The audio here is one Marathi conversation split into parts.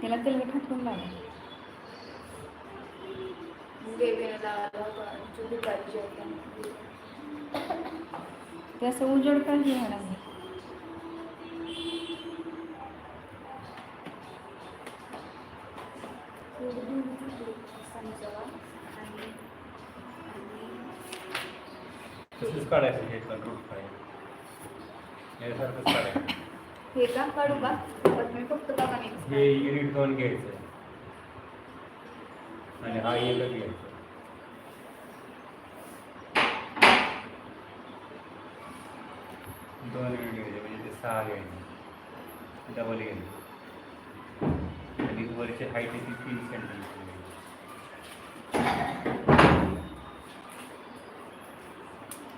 त्याला तेल हातून लावा बेबीला ते असं उजड पाहिजे मॅडम आणि तसंच काढायचं घेतलं रूट काय यासारखंच काढायचं. हे का काढू का? मी फक्त बघा हे युनिट दोन घ्यायचं आणि हा एकच घ्यायचा. दोन युनिट घ्यायचे म्हणजे ते सहा घ्यायचे. डबल घ्यायचे आणि वरची हाईट आहे ती तीन सेंटीमीटर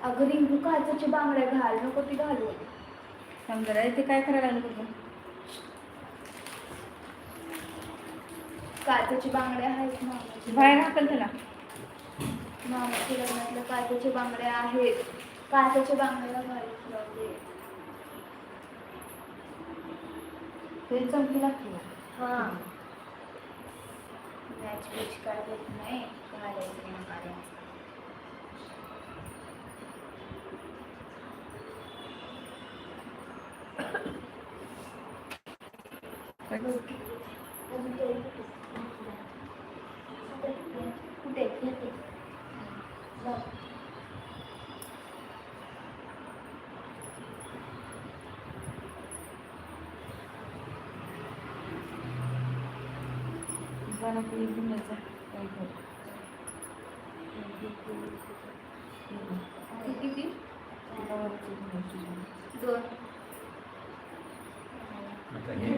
अगं रिंकू काचाची बांगड्या घाल नको ती घालू. समजा ते काय करायला लागलं तुझं काचाची बांगड्या आहेत मामाची बाहेर हाकल त्याला. मामाच्या लग्नातल्या काचाच्या बांगड्या आहेत. काचाच्या बांगड्या घालून लावते ते चमकी लागते. हा. मॅच बिच काय होत नाही. घालायचं नाही काढायचं कुठे घेते बघ. जरा ते घेऊन यायचं. काय करू? किती ती त्याला वरती घेऊन यायची. दोन आता हे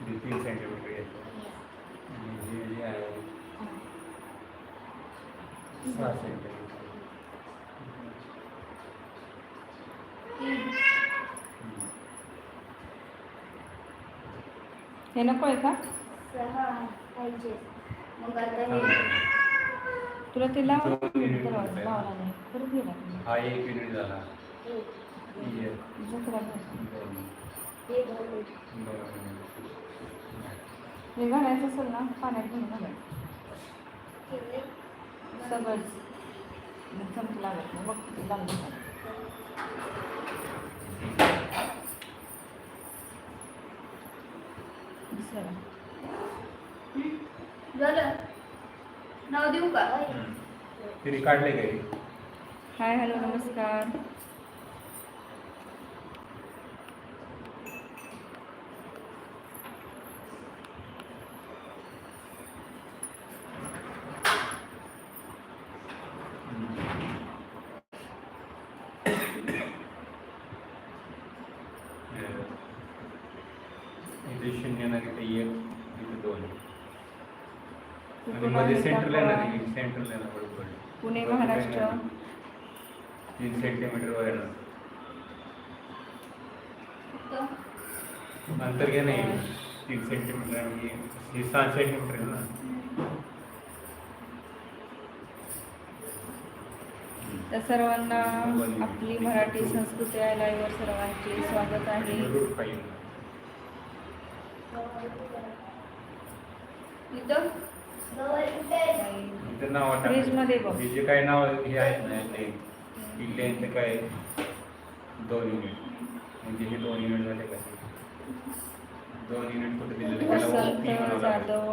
हे तीन सेंटीमीटर आणि हे जे आहे सहा सेंटीमीटर हे नको आहे का? सहा पाहिजे. मग आता हे. तुला ते लाव. नाही. परत गेला हा एक युनिट झाला. दुसरा हे घालायचं असेल ना पाण्यात घेऊन घालायचं. सगळंच चमकी लागत नाही बघ किती. झालं नाव देऊ का. तिने काढले काही हाय हॅलो नमस्कार इथे शून्य ना तिथे एक इथे दोन तू आणि मध्ये सेंट्रल दाखवा. आहे सेंट्रल आहे ना बरोबर पुणे महाराष्ट्र? तीन सेंटीमीटर ना. फक्त? अंतर घ्या नाही तीन सेंटीमीटर आणि हे सहा सेंटीमीटर आहे ना. तर सर्वांना आपली मराठी संस्कृती या लाईव्हवर सर्वांचे स्वागत आहे. इथं? नाव Fridge मध्ये बघ. हे जे काही नाव हे आहेत ना इथले यांचे काय? दोन युनिट म्हणजे हे दोन युनिट झाले का? दोन युनिट कुठे दिलेले? त्याला वसंत OP म्हणावं लागेल. जाधव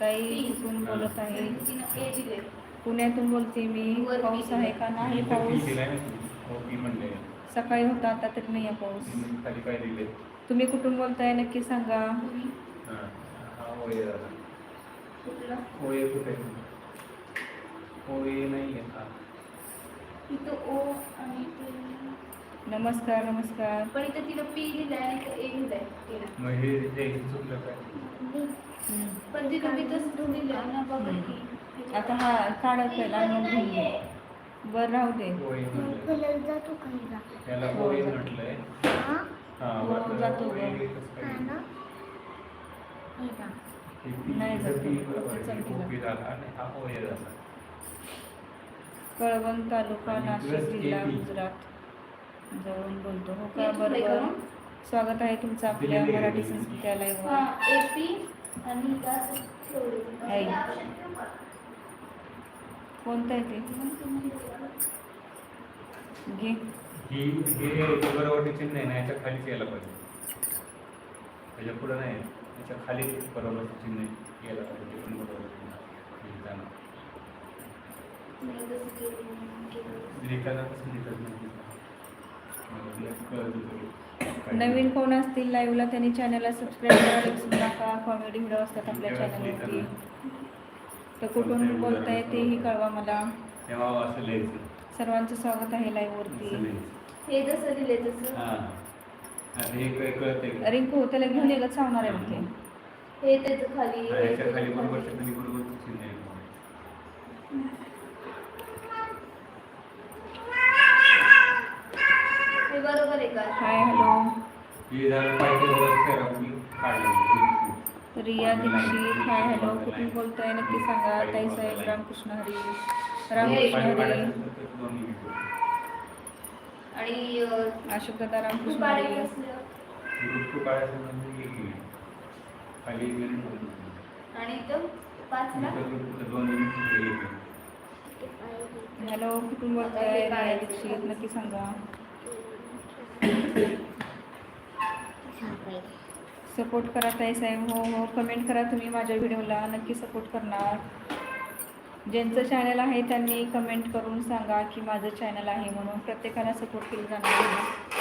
ताई कुठून बोलत आहे. तिनं ए दिले पुण्यातून बोलते मी. पाऊस आहे का नाही? पाऊस. सकाळी होता आता तरी नाही आहे पाऊस. तुम्ही कुठून बोलताय नक्की सांगा. हा हा ओए कुठे? ओए नाही आहे इथं ओ आणि ते. नमस्कार नमस्कार. पण इथं तिनं पी लिहिलंय आणि इथं ए लिहिलंय तिनं मग हे जे चुकलं काय? हम्म. पण तिनं तिथंच लिहिलंय ना बघा की आता हा काढत पहिला मग घेऊन घे. बरं राहू दे. कलर जातो खायला त्याला ओए म्हटलंय. हा? हा हो, बरं, जातो काय? हा ना? कळवण तालुका नाशिक जिल्हा. गुजरात. जवळून बोलतो. हो का? बरोबर? स्वागत आहे तुमचं आपल्या. मराठी संस्कृती हा लाईव्हवर ए पी आणि इथं असं ठेवलं. आहे. कोणतं आहे ते? घे. ही हे बरोबर चिन्ह आहे ना याच्या खालीच यायला पाहिजे. त्याच्या पुढं नाही. याच्या खाली बरोबर चिन्ह यायला पाहिजे ते पण बरोबर तसं नाही. नवीन कोण असतील लाईव्हला त्यांनी चॅनलला सबस्क्राईब करायला विसरू नका कॉमेडी व्हिडिओ असतात आपल्या चॅनलवरती तर कुठून बोलताय तेही कळवा मला. सर्वांचं स्वागत आहे लाईव्हवरती हे जसं दिले तसं. रिंकू त्याला घेऊन येलं चावणार आहे मग ते हे त्याचं खाली. खाली बरोबर खाली. बरोबर हे बरोबर आहे का? Hi hello. Riya Dikshit hi hello. कुठून बोलताय? नक्की सांगा. ताईसाहेब रामकृष्ण हरी. रामकृष्ण हरी काढायचं तर ते दोन्ही घेतो. आणि अशोक दादा रामकृष्ण. आणि. हॅलो बोलताय रिया दीक्षित. नक्की सांगा. सपोर्ट करा ताईसाहेब हो हो कमेंट करा तुम्ही माझ्या व्हिडिओला. नक्की सपोर्ट करणार. ज्यांचं चॅनल आहे त्यांनी कमेंट करून सांगा की माझं चॅनल आहे म्हणून प्रत्येकाला सपोर्ट केलं जाणार आहे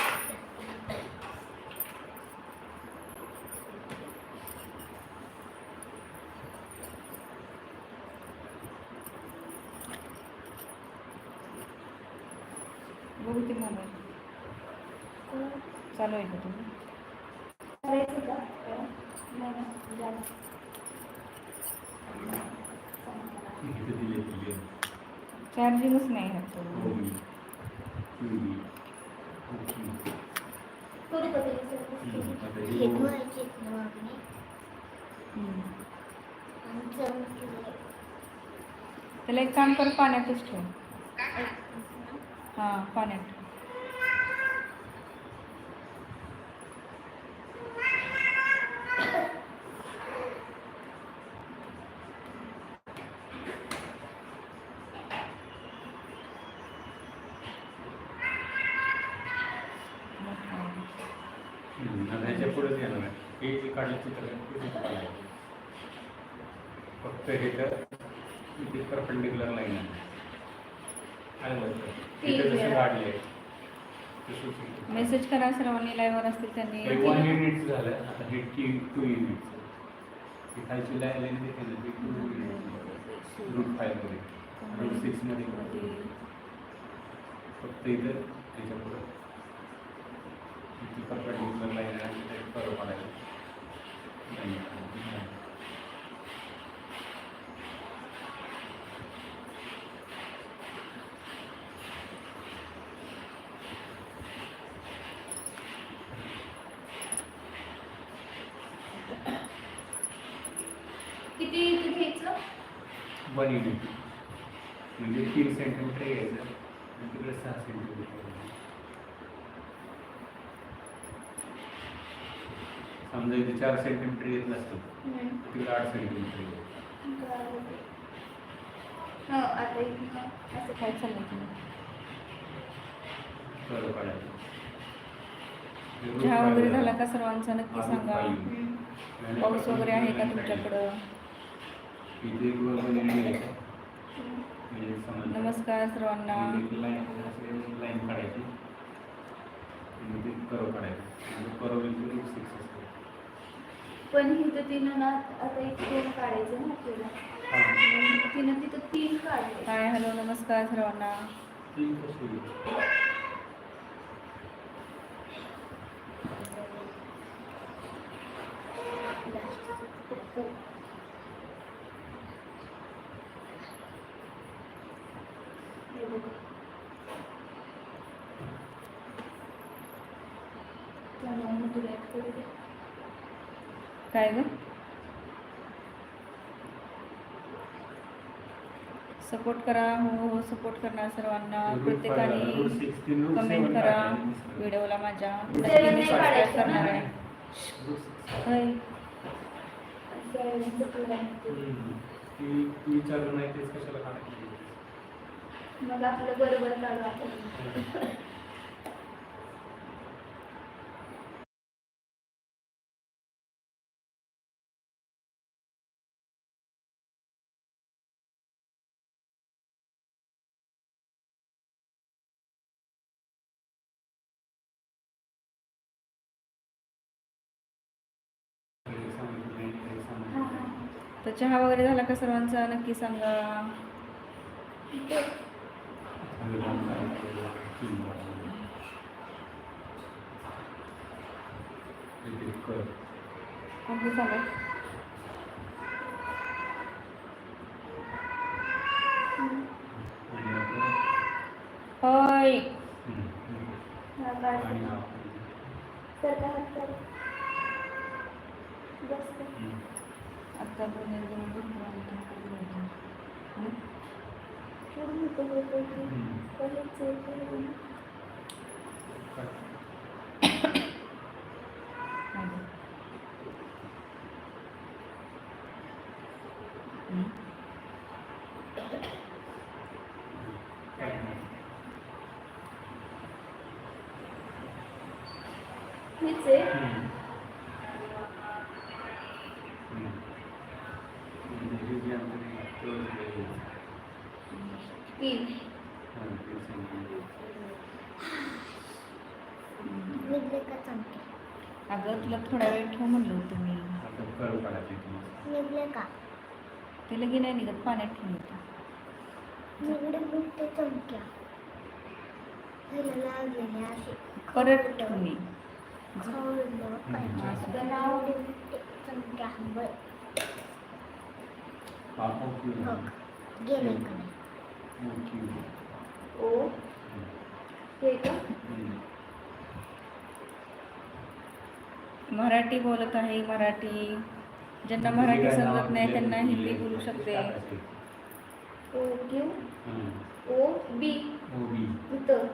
बघू ते मोबाईल चालू आहे का तुम्ही करायचं का नाही ना, झालं. इथं दिले दिले चार्जिंगच नाही आहे तो. होळी, चुली, ओके. करू का ते हम्म, सगळं? आता हे हे धुवायचे नवाने हम्म. आणि चमकीला त्याला एक काम कर पाण्यातच ठेव. हां पाण्यात हम्म, आता ह्याच्या पुढेच येणार आहे. हे जे काढलं चित्र आहे, ते तिथं काढायचं. फक्त हे तर इथे परपेंडिक्युलर लाईन आहे आलं लक्षात? इथे जसं काढले तसंच इथे. मेसेज करा सर्वांनी लाईव्हवर असतील त्यांनी. वन युनिट झालं आता हे टी टू युनिट ही खालची लाईन लाईन देते ती टू युनिट रूट फाईव्हमध्ये रूट सिक्समध्ये फक्त इथं त्याच्या पुढं. इथे परपेंडिक्युलर लाईन आहे. आणि ते कर्व काढायचं नाही, नाही. किती इथे घ्यायचं वन युनिट म्हणजे तीन सेंटीमीटर घ्यायचं? आणि तिकडे सहा सेंटीमीटर. समजा इथे चार सेंटीमीटर येत नसतं. तिकडे आठ सेंटीमीटर येतं. हो असं काय चहा वगैरे झाला का सर्वांचा? नक्की सांगा. पाऊस वगैरे आहे का तुमच्याकडं? इथे एक वर वन युनिट घ्यायचं. म्हणजे समजा नमस्कार सर्वांना. एक लाईन काढायची. कर्व काढायचं. म्हणजे कर्व इथे रूट सिक्स असतं. पण इथं तिनं ना आता इथे दोन काढायचं ना आपल्याला. हा. तिनं तिथं तीन काढले. हाय हॅलो नमस्कार सर्वांना. तीन कशी होईल? हे बघ. त्यामुळे मग तुला एक करू दे. काय ग? सपोर्ट करा हो हो सपोर्ट करणार सर्वांना. प्रत्येकाने कमेंट करा. व्हिडिओला माझ्या. करणार? आहे. Root six. होय. सोयाबीनचं पूड आहे ते. ती ती विचारलं नाही तेच कशाला काढायची मग आपलं बरोबर काढू आपण काही सांगितलं नाही, काही हा, सांगितलं हा. नाही. तर चहा वगैरे झाला का सर्वांचा? नक्की सांगा. ते आम्ही होय. हम्म. हा, आणि काढते. आपण- सरका हात कर. जास्त. हम्म. आता दोन एक दोन भरपूर आणखी करून घ्यायचं. हं? पूड मोठं होतं की हम्म. कधीच हे केलं नाही. काय? हं. हं? काय नाही. हेच आहे हम्म. हम्म. म्हणजे हे जे आमचं हे तेवढं हे आहे. तीन हा, ते सांगितलं. निघले का चमके अगं तुला थोडा वेळ ठेव म्हणलं होतं मी का ते लगे नाही निघत पाण्यात ठेवून असे. परत ठेवून ये. खवळलं पाहिजे. आता नाव एवढे मोठे चमक्या बघ पापा किंवा बघ गेले का नाही मोठी. ओ हम्म. हे का हम्म. मराठी बोलत आहे मराठी. ज्यांना मराठी समजत नाही त्यांना हिंदी बोलू शकते. O Q. ओ बी ओबी. इथं.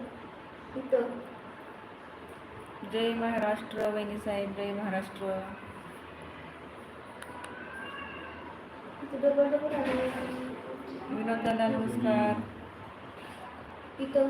इथं. जय महाराष्ट्र वहिनी साहेब जय महाराष्ट्र. विनोद दादा नमस्कार. इथं.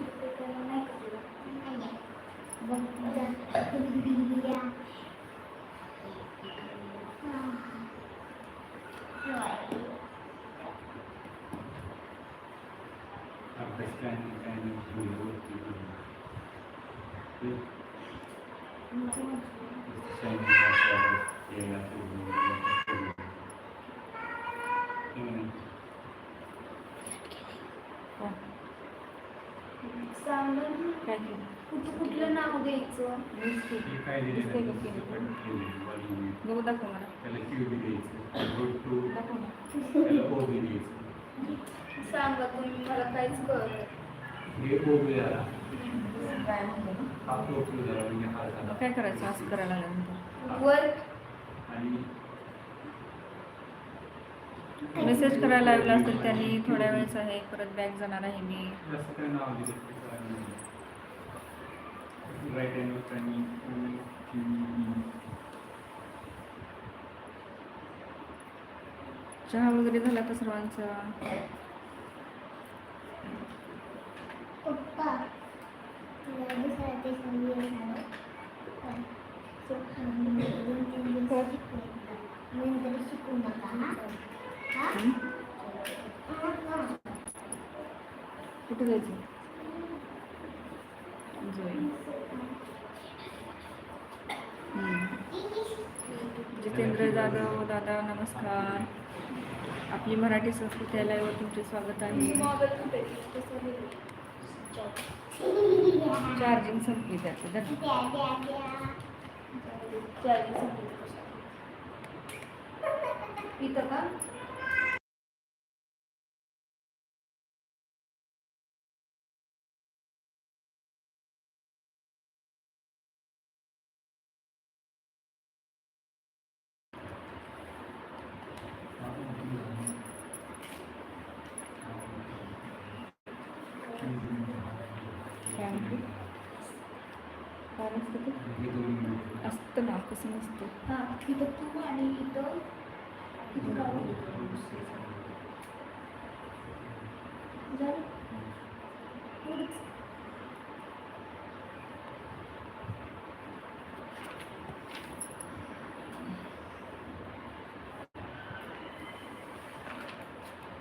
दुसरीकडे काय नाही का तुला? बघ जा. आपलं स्कॅन स्कॅन वरती हो. सांग ना. काय केलं कुठं कुठलं नाव द्यायचं काय आहे? बघू दाखव मला ना सांगा तुम्ही मला काहीच कळत काय म्हणतो काय करायचं असं करायला लागल्यानंतर मेसेज करायला लागला असेल त्यांनी थोड्या वेळेस आहे परत बॅग जाणार आहे मी ओ क्यू बी चहा वगैरे झाला का सर्वांचा? पप्पा तुला दुसऱ्या देशात येणार पण दोन तीन दिवस शिकले नंतर शिकू नका हा हा? हं? हा? कुठे जायचं जोई. हं. जितेंद्र जाधव दादा नमस्कार आपली मराठी संस्कृती आल्यावर तुमचे स्वागत आहे. चार्जिंग संपली त्याचं चार्जिंग संपली. इथं का काय म्हणते काय नसतं ते. असतं ना कसं नसतं हां इथं तू आणि इथं इथं. झालं एवढंच.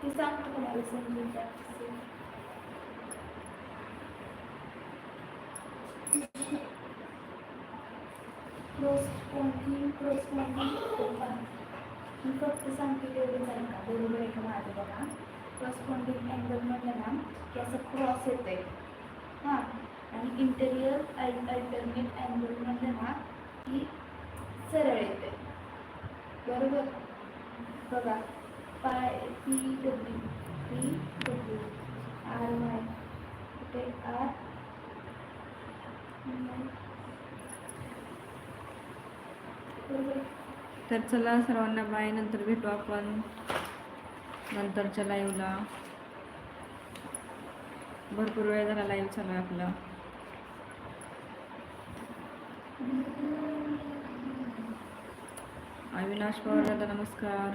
ती सांगतो तुम्हाला समजून जातं. क्रॉस पॉइंटिंग क्रॉस पॉइंटिंग मी फक्त सांगते तेवढं जाईल का बरोबर आहे का माझं बघा क्रॉसपॉन्डिंग अँगल म्हटलं ना की असं क्रॉस येतं आहे हां आणि इंटेरियर अल्टरनेट अँगल म्हटलं ना की सरळ येते बरोबर बघा पाय P W P W R Y कुठे आर बरोबर आहे. तर चला सर्वांना बाय नंतर भेटू आपण. नंतरच्या लाईव्हला भरपूर वेळ झाला लाईव्ह चालू आहे आपला. अविनाश पवार दादा नमस्कार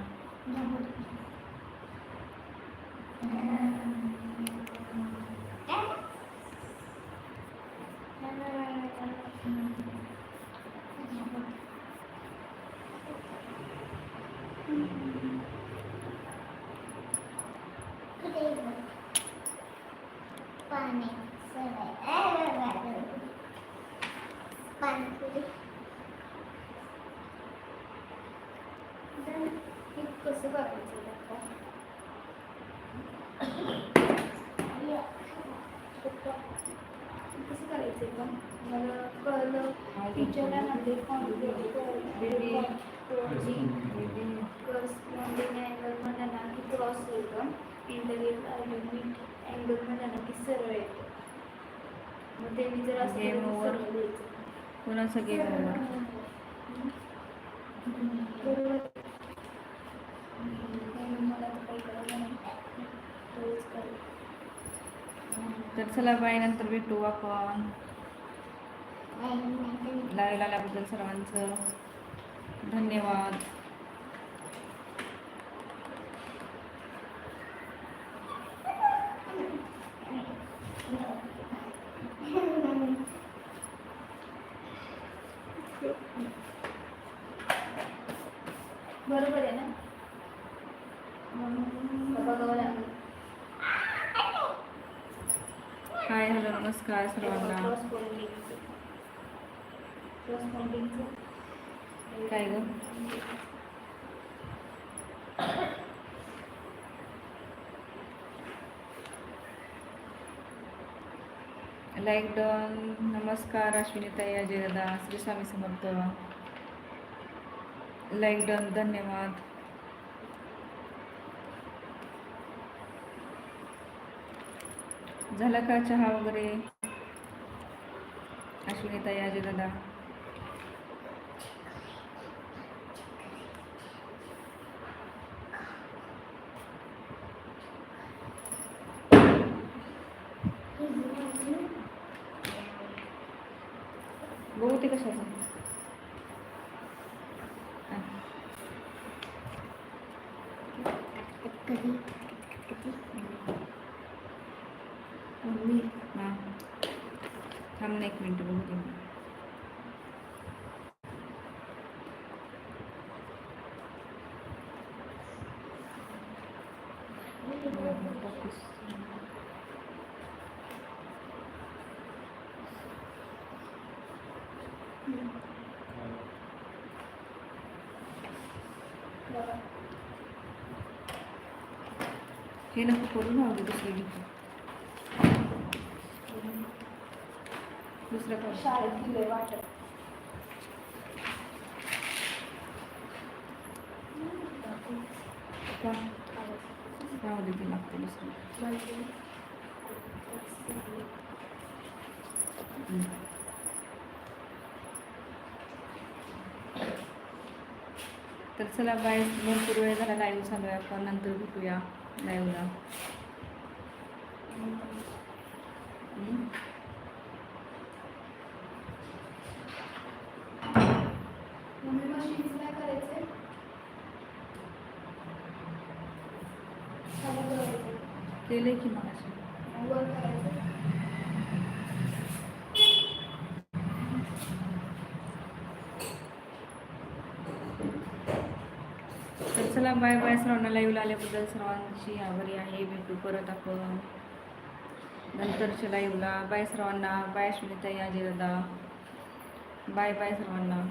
पाणी पाणी हे कसं करायचं आता? कसं करायचं पण मला कळलं टीचरला नंतर करस्पॉन्डिंग अँगल म्हणा ना की क्रॉस येतं इंटरव्ह्यू अल्टरनेट अँगल म्हणा ना की सरळ येतं मग ते मी जर. कोणाचं गेम ओव्हर म्हणून मला तर चला बाय नंतर भेटू आपण. लाईव्ह आल्याबद्दल सर्वांचं धन्यवाद बरोबर आहे ना का बघावं लागेल हाय हॅलो नमस्कार सर्वांना क्रॉस पॉइंटिंगचं क्रॉस पॉइंटिंगचं काय ग लाईक डॉन नमस्कार अश्विनीताई अजयदा दादा श्री स्वामी समर्थ लाईक डन धन्यवाद झाला का चहा वगैरे अश्विनीताई अजयदा दादा बघू ते कशाचं हे नको करू ना अगदी दुसरी घेतो दुसरं काय? शाळेत दिले वाटत लागते दुसरं. चला बाय भरपूर वेळ झाला लाईव्ह चालू आहे आपण नंतर भेटूया लाईव्हला केले की मग वर करायचं तर चला बाय बाय सर्वांना लाईव्हला आल्याबद्दल सर्वांची आभारी आहे. भेटू परत आपण नंतरच्या लाईव्हला. बाय सर्वांना. बाय सुनीताई अजय दादा बाय बाय सर्वांना.